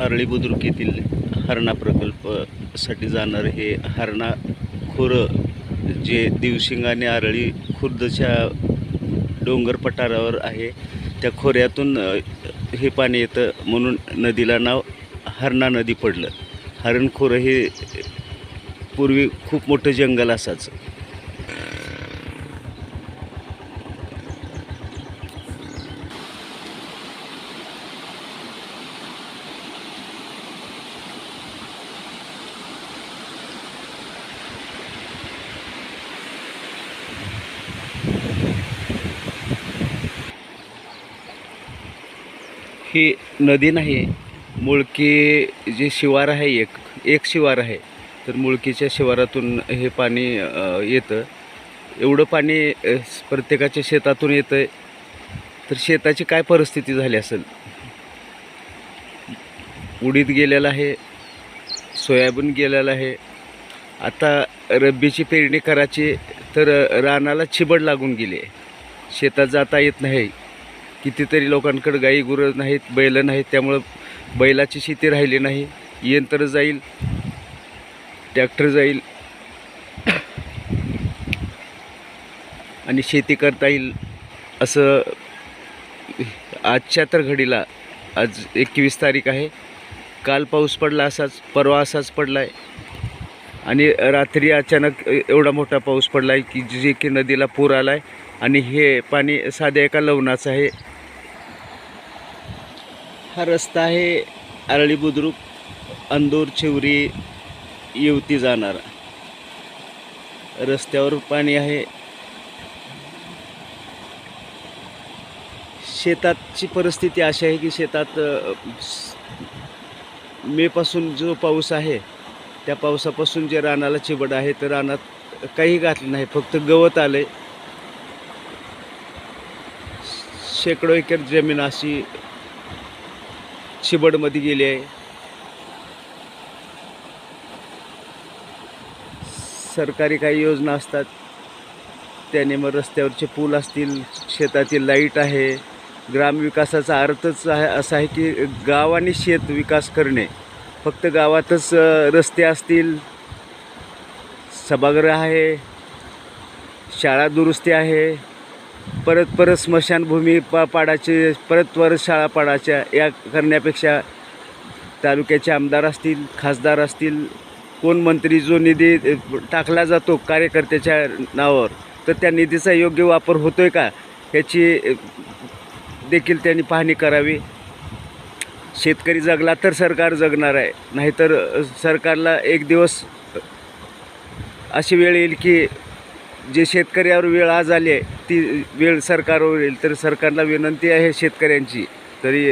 आरळी बुद्रुक येथील हरणा प्रकल्पासाठी जाणार हे हरणा खोरं जे दिवशिंग आणि आरळी खुर्दच्या डोंगर पठारावर आहे. त्या खोऱ्यातून हे पाणी येतं म्हणून नदीला नाव हरणा नदी पडलं. हरणखोरं हे पूर्वी खूप मोठं जंगल असायचं. ही नदी नाही मुळकी जे शिवार आहे एक एक शिवार आहे तर मुळकीच्या शिवारातून हे पाणी येतं. एवढं पाणी प्रत्येकाच्या शेतातून येतं आहे तर शेताची काय परिस्थिती झाली असेल? उडीद गेलेलं आहे सोयाबीन गेलेलं आहे. आता रब्बीची पेरणी करायची तर रानाला चिबड लागून गेली. आहे शेतात जाता येत नाही. कितीतरी लोकांकडे गाई गुरं नाहीत बैलं नाहीत त्यामुळं बैलाची शेती राहिली नाही. यंत्र जाईल ट्रॅक्टर जाईल. आणि शेती करता येईल असं आजच्या तर घडीला आज एकवीस तारीख आहे. काल पाऊस पडला असाच परवा असाच पडला आहे आणि रात्री अचानक एवढा मोठा पाऊस पडला आहे की जे की नदीला पूर आला आहे आणि हे पाणी साध्या एका लवणाचं आहे. हा रस्ता आहे आरळी बुद्रुक अंदूर चिवरी येवती जाणार. रस्त्यावर पाणी आहे. शेताची परिस्थिती अशी आहे की शेतात मेपासून जो पाऊस आहे त्या पावसापासून जे रानाला चिबड आहे तर रानात काही घातलं नाही फक्त गवत आले शेकडो एकर जमीन अशी चिबडमध्ये गेली आहे. सरकारी काही योजना असतात. त्याने मग रस्त्यावरचे पूल असतील शेतातील लाइट आहे. ग्रामविकासाचा अर्थच आहे असा आहे की गाव आणि शेत विकास करणे. फक्त गावातच रस्ते असतील सभागृह आहे शाळा दुरुस्ती आहे परत परत स्मशानभूमी पा पाडाचे परत परत शाळा पाडायच्या या करण्यापेक्षा तालुक्याचे आमदार असतील खासदार असतील कोण मंत्री जो निधी टाकला जातो कार्यकर्त्याच्या नावावर तर त्या निधीचा योग्य वापर होतो आहे का? ह्याची देखील त्यांनी पाहणी करावी. शेतकरी जगला तर सरकार जगणार आहे नाहीतर सरकारला एक दिवस अशी वेळ येईल की जे शेतकऱ्यावर वेळ आज आली आहे ती वेळ सरकारवर येईल तर सरकारला विनंती आहे शेतकऱ्यांची. तरी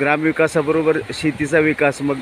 ग्रामविकासाबरोबर शेतीचा विकास मग